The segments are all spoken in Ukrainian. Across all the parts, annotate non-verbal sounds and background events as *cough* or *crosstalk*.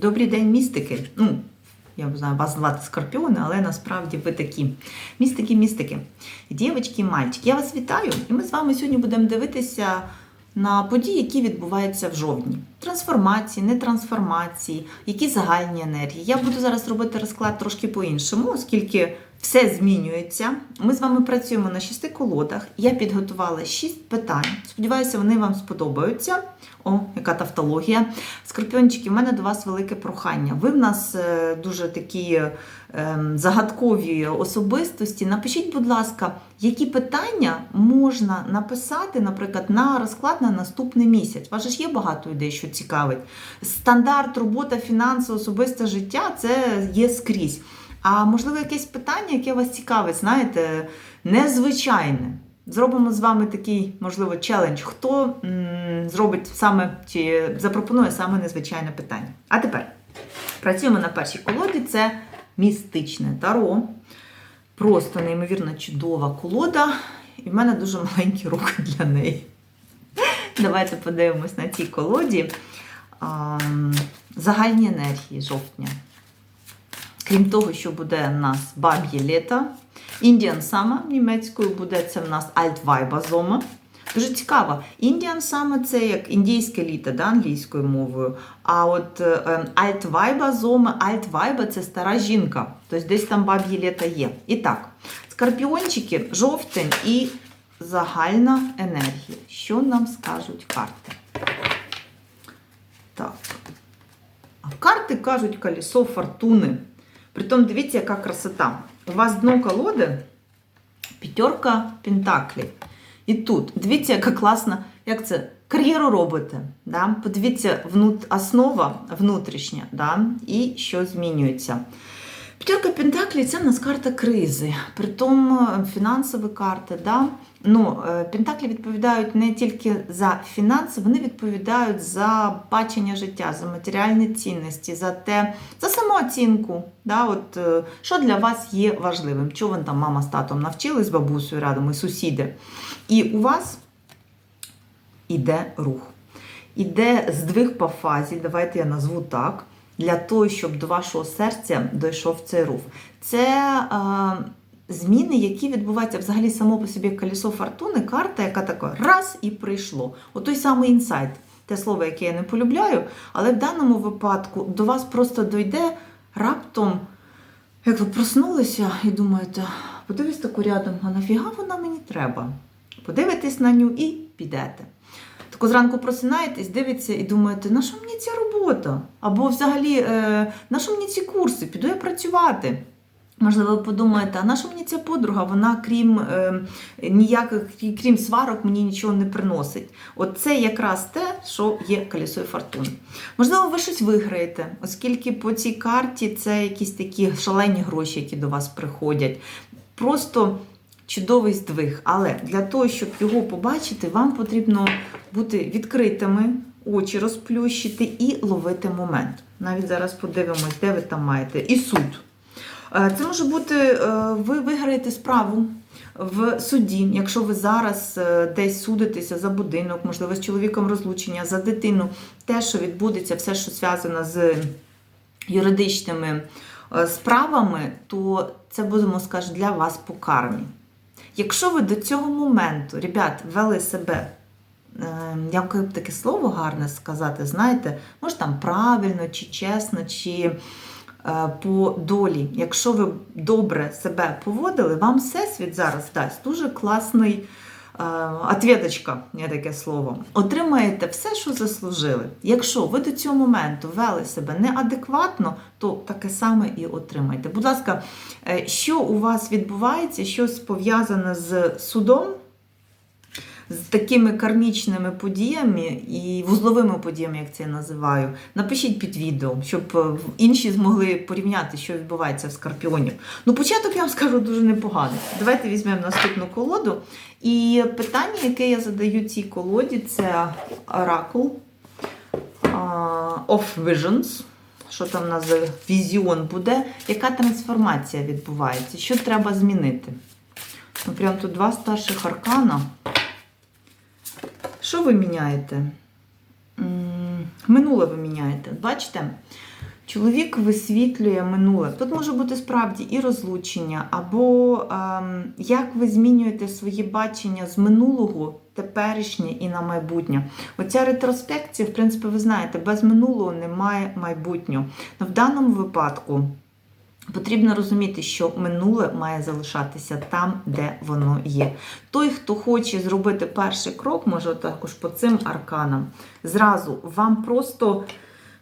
Добрий день, містики. Ну, я не знаю, вас звати Скорпіони, але насправді ви такі. Містики, містики. Дівчатки, мальчики, я вас вітаю. І ми з вами сьогодні будемо дивитися на події, які відбуваються в жовтні. Трансформації, не трансформації, які загальні енергії. Я буду зараз робити розклад трошки по-іншому, оскільки все змінюється. Ми з вами працюємо на шести колодах. Я підготувала шість питань. Сподіваюся, вони вам сподобаються. О, яка тавтологія. Скорпіончики, в мене до вас велике прохання. Ви в нас е, дуже такі ем, загадкові особистості. Напишіть, будь ласка, які питання можна написати, наприклад, на розклад на наступний місяць. Вас ж є багато ідей, що цікавить. Стандарт, робота, фінанси, особисте життя це є скрізь. А можливо, якесь питання, яке вас цікавить, знаєте, незвичайне. Зробимо з вами такий, можливо, челендж. Хто м, зробить саме чи запропонує саме незвичайне питання? А тепер працюємо на першій колоді. Це містичне таро. Просто неймовірно чудова колода. І в мене дуже маленькі руки для неї. Давайте подивимось на цій колоді. Загальні енергії жовтня. Крім того, що буде в нас баб'є літо, Індіан сама німецькою буде це в нас Альтвайба зома. Дуже цікаво. Індіан саме це як індійське літо да, англійською мовою. А от е, Альтвайба зома, Альтвайба це стара жінка. Тобто десь там баб'є літо є. І так, скорпіончики, жовтень і загальна енергія. Що нам скажуть карти? Так. А карти кажуть колесо фортуни. Притом, дивіться, яка красота. У вас дно колоди п'ятерка пентаклів. І тут, дивіться, яка класна, як це, кар'єру робите. Да? Подивіться, основа внутрішня, да? і що змінюється. П'ятерка Пентаклів це в нас карта кризи, притом фінансові карти. Да? Ну, е, Пентаклі відповідають не тільки за фінанси, вони відповідають за бачення життя, за матеріальні цінності, за те, за самооцінку. Да? От, е, що для вас є важливим? Чого там мама з татом навчились бабусею рядом і сусіди? І у вас іде рух. Іде здвиг по фазі, давайте я назву так, для того, щоб до вашого серця дійшов цей рух. Це е, зміни, які відбуваються взагалі само по собі колесо фортуни, карта, яка така раз і прийшло. От той самий інсайт, те слово, яке я не полюбляю, але в даному випадку до вас просто дойде раптом, як ви проснулися і думаєте, подивись таку рядом, а нафіга вона мені треба? Подивитесь на ню і підете. Тако зранку просинаєтесь, дивитеся і думаєте, на що мені ця робота? Або взагалі, е, на що мені ці курси? Піду я працювати. Можливо, ви подумаєте, а на що мені ця подруга? Вона, крім е, ніяких, крім сварок, мені нічого не приносить. От це якраз те, що є колесо фортуни. Можливо, ви щось виграєте, оскільки по цій карті це якісь такі шалені гроші, які до вас приходять. Просто чудовий здвиг. Але для того, щоб його побачити, вам потрібно бути відкритими, очі розплющити і ловити момент. Навіть зараз подивимось, де ви там маєте. І суд. Е, Це може бути, е, ви виграєте справу в суді, якщо ви зараз е, десь судитеся за будинок, можливо, з чоловіком розлучення, за дитину, те, що відбудеться, все, що зв'язано з юридичними справами, то це будемо скажемо, для вас по кармі. Якщо ви до цього моменту, ребят, вели себе, е, як б таке слово гарне сказати, знаєте, може там правильно, чи чесно, чи е, по долі. Якщо ви добре себе поводили, вам Всесвіт зараз дасть дуже класний отвідочка, є таке слово. Отримаєте все, що заслужили. Якщо ви до цього моменту вели себе неадекватно, то таке саме і отримаєте. Будь ласка, е, що у вас відбувається, щось пов'язане з судом? З такими кармічними подіями і вузловими подіями, як це я називаю, напишіть під відео, щоб е, інші змогли порівняти, що відбувається в скорпіонів. Ну, початок я вам скажу дуже непоганий. Давайте візьмемо наступну колоду. І питання, яке я задаю цій колоді, це Oracle of Visions. Що там у нас за візіон буде? Яка трансформація відбувається? Що треба змінити? Ну, прям тут два старших аркана. Що ви міняєте? Минуле ви міняєте. Бачите? Чоловік висвітлює минуле. Тут може бути справді і розлучення, або ем, як ви змінюєте свої бачення з минулого, теперішнє і на майбутнє. Оця ретроспекція, в принципі, ви знаєте, без минулого немає майбутнього. Но в даному випадку потрібно розуміти, що минуле має залишатися там, де воно є. Той, хто хоче зробити перший крок, може також по цим арканам, зразу вам просто.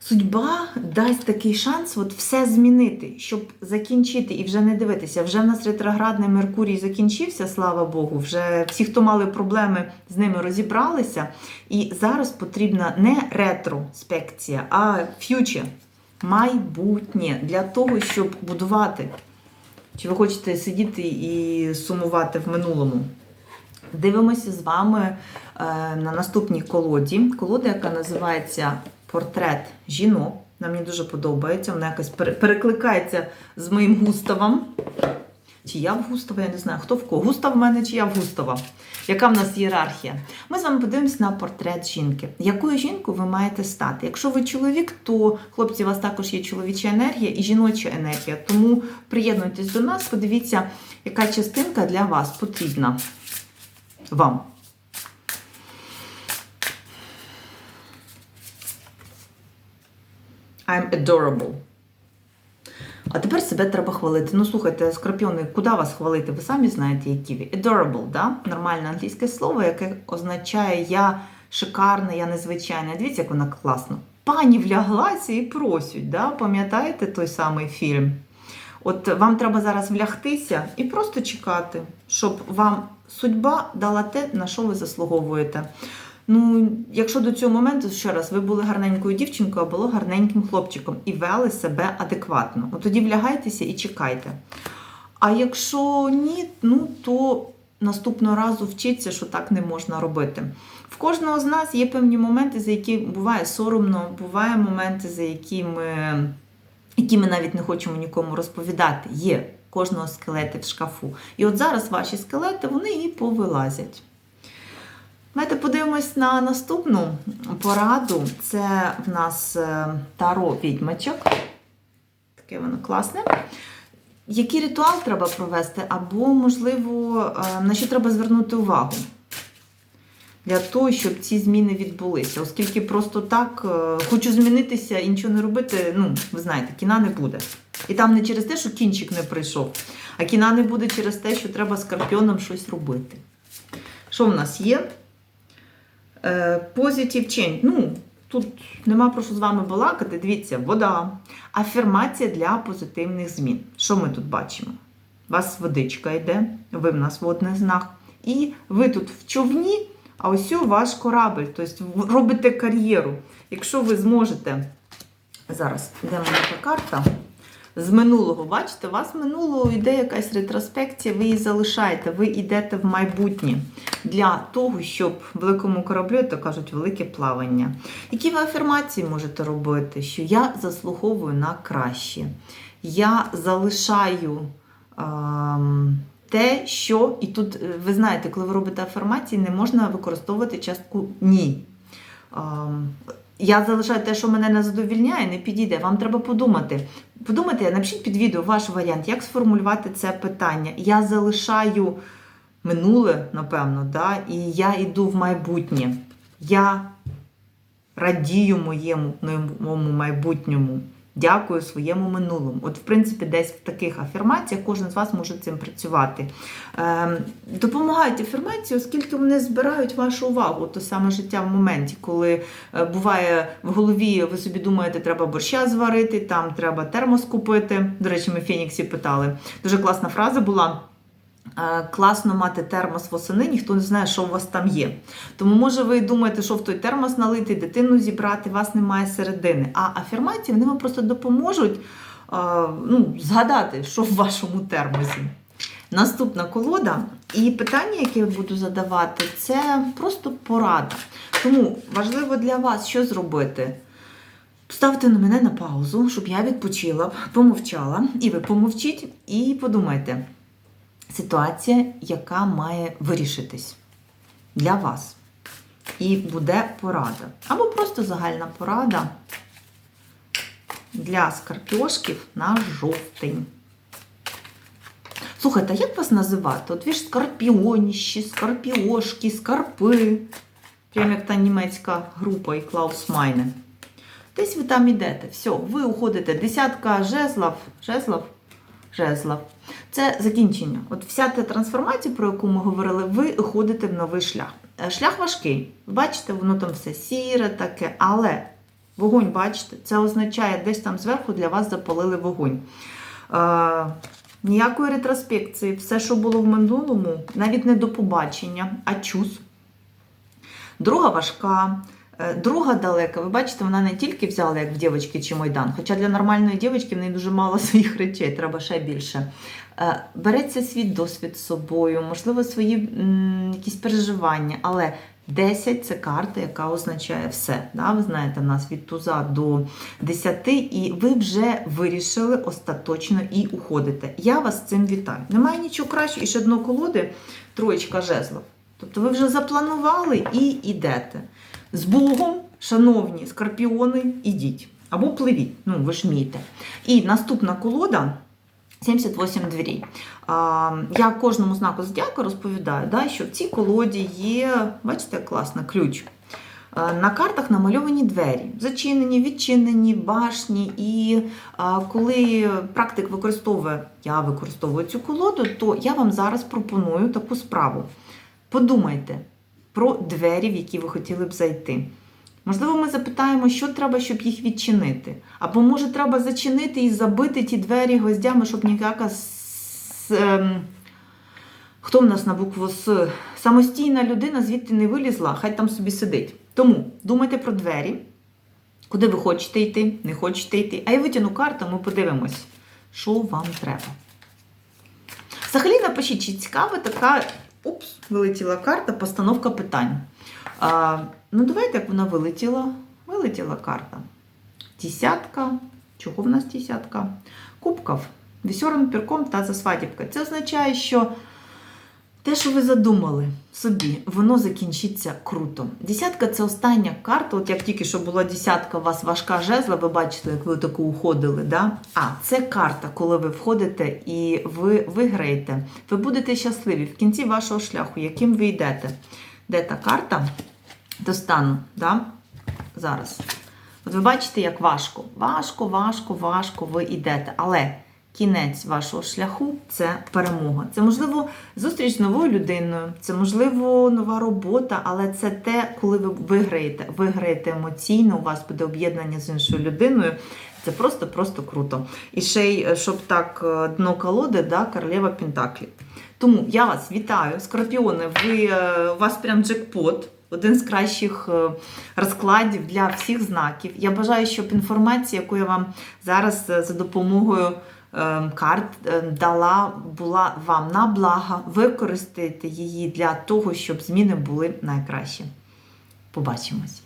Судьба дасть такий шанс от все змінити, щоб закінчити і вже не дивитися. Вже в нас ретроградний Меркурій закінчився, слава Богу. Вже всі, хто мали проблеми, з ними розібралися. І зараз потрібна не ретроспекція, а ф'ючер, майбутнє для того, щоб будувати. Чи ви хочете сидіти і сумувати в минулому? Дивимося з вами е, на наступній колоді. Колода, яка називається Портрет жінок. Вона мені дуже подобається. Вона якось пере- перекликається з моїм Густавом. Чи я в Густава, я не знаю, хто в кого. Густав в мене чи я в Густава. Яка в нас ієрархія? Ми з вами подивимося на портрет жінки. Якою жінкою ви маєте стати? Якщо ви чоловік, то хлопці, у вас також є чоловіча енергія і жіноча енергія. Тому приєднуйтесь до нас, подивіться, яка частинка для вас потрібна вам. I'm adorable. А тепер себе треба хвалити. Ну, слухайте, скорпіони, куди вас хвалити? Ви самі знаєте, які ви. Adorable, да? нормальне англійське слово, яке означає я шикарна, я незвичайна. Дивіться, як вона класно. Пані вляглася і просять. Да? Пам'ятаєте той самий фільм? От вам треба зараз влягтися і просто чекати, щоб вам судьба дала те, на що ви заслуговуєте. Ну, якщо до цього моменту, ще раз, ви були гарненькою дівчинкою, а було гарненьким хлопчиком і вели себе адекватно. От тоді влягайтеся і чекайте. А якщо ні, ну то наступного разу вчіться, що так не можна робити. В кожного з нас є певні моменти, за які буває соромно, буває моменти, за які ми, які ми навіть не хочемо нікому розповідати. Є кожного скелети в шкафу. І от зараз ваші скелети вони і повилазять. Давайте подивимось на наступну пораду. Це в нас е, таро відьмачок. Таке воно класне. Який ритуал треба провести, або, можливо, е, на що треба звернути увагу для того, щоб ці зміни відбулися. Оскільки просто так е, хочу змінитися і нічого не робити, ну, ви знаєте, кіна не буде. І там не через те, що кінчик не прийшов, а кіна не буде через те, що треба скорпіоном щось робити. Що в нас є? Е, Positive change. Ну, тут нема про що з вами балакати. Дивіться, вода. Афірмація для позитивних змін. Що ми тут бачимо? У вас водичка йде, ви в нас водний знак. І ви тут в човні, а ось у ваш корабль. Тобто робите кар'єру. Якщо ви зможете. Зараз йдемо на та карта. З минулого, бачите, у вас минулого йде якась ретроспекція, ви її залишаєте, ви йдете в майбутнє для того, щоб великому кораблю, то кажуть, велике плавання. Які ви афірмації можете робити? Що я заслуговую на краще. Я залишаю ем, те, що, і тут е, ви знаєте, коли ви робите афірмації, не можна використовувати частку ні. Я залишаю те, що мене не задовільняє, не підійде. Вам треба подумати. Подумайте, напишіть під відео ваш варіант, як сформулювати це питання. Я залишаю минуле, напевно, да? і я йду в майбутнє. Я радію моєму моєму майбутньому. Дякую своєму минулому. От, в принципі, десь в таких афірмаціях кожен з вас може цим працювати. Ем, допомагають афірмації, оскільки вони збирають вашу увагу. То саме життя в моменті, коли е, буває в голові, ви собі думаєте, треба борща зварити, там треба термос купити. До речі, ми в Феніксі питали. Дуже класна фраза була. Е, Класно мати термос восени, ніхто не знає, що у вас там є. Тому, може, ви думаєте, що в той термос налити, дитину зібрати, вас немає середини. А афірмації вони вам просто допоможуть е, ну, згадати, що в вашому термосі. Наступна колода. І питання, яке я буду задавати, це просто порада. Тому важливо для вас, що зробити. Ставте на мене на паузу, щоб я відпочила, помовчала, і ви помовчіть, і подумайте ситуація, яка має вирішитись для вас. І буде порада. Або просто загальна порада. для скорпіошків на жовтень. Слухайте, а як вас називати? От ви ж скорпіоніщі, скорпіошки, скарпи. Прямо як та німецька група і Клаус Майне. Десь ви там йдете. Все, ви уходите. Десятка жезлов, жезлов, жезлов. Це закінчення. От вся та трансформація, про яку ми говорили, ви уходите в новий шлях. Е, Шлях важкий. Бачите, воно там все сіре таке, але вогонь, бачите, це означає, десь там зверху для вас запалили вогонь. Е, ніякої ретроспекції, все, що було в минулому, навіть не до побачення, а чус. Друга важка, друга далека. Ви бачите, вона не тільки взяла, як в дівчинки чи Майдан, хоча для нормальної дівчинки в неї дуже мало *laughs* своїх речей, треба ще більше. Е, Береться свій досвід з собою, можливо, свої м, якісь переживання, але 10 це карта, яка означає все. Да? Ви знаєте, нас від туза до 10, і ви вже вирішили остаточно і уходите. Я вас з цим вітаю. Немає нічого кращого. І ще дно колоди троєчка жезлов. Тобто ви вже запланували і йдете. З Богом, шановні скорпіони, ідіть. Або пливіть, ну ви ж вмієте. І наступна колода 78 дверей. Я кожному знаку зодіака розповідаю, да, що в цій колоді є, бачите, класно, ключ. На картах намальовані двері, зачинені, відчинені, башні. І коли практик використовує, я використовую цю колоду, то я вам зараз пропоную таку справу. Подумайте про двері, в які ви хотіли б зайти. Можливо, ми запитаємо, що треба, щоб їх відчинити. Або, може, треба зачинити і забити ті двері гвоздями, щоб ніяка с- ем, хто в нас на букву С? Самостійна людина звідти не вилізла, хай там собі сидить. Тому думайте про двері, куди ви хочете йти, не хочете йти. А я витягну карту, ми подивимось, що вам треба. Взагалі напишіть, чи цікава така. Упс, вилетіла карта, постановка питань. А, ну, давайте, як вона вилетіла. Вилетіла карта. Десятка. Чого в нас десятка? Кубків. Вісьором, пірком та засвадібка. Це означає, що те, що ви задумали собі, воно закінчиться круто. Десятка це остання карта. От як тільки що була десятка, у вас важка жезла, ви бачите, як ви таку уходили. Да? А це карта, коли ви входите і ви виграєте. Ви будете щасливі в кінці вашого шляху, яким ви йдете. Де та карта? Достану. Да? Зараз. От ви бачите, як важко. Важко, важко, важко ви йдете. Але кінець вашого шляху це перемога. Це, можливо, зустріч з новою людиною, це, можливо, нова робота, але це те, коли ви виграєте. Виграєте емоційно, у вас буде об'єднання з іншою людиною. Це просто-просто круто. І ще й, е, щоб так е, дно колоди, да, королева Пентаклі. Тому я вас вітаю, скорпіони. Ви, е, у вас прям джекпот. Один з кращих розкладів для всіх знаків. Я бажаю, щоб інформація, яку я вам зараз за допомогою карт е, дала, була вам на благо. Використайте її для того, щоб зміни були найкращі. Побачимось!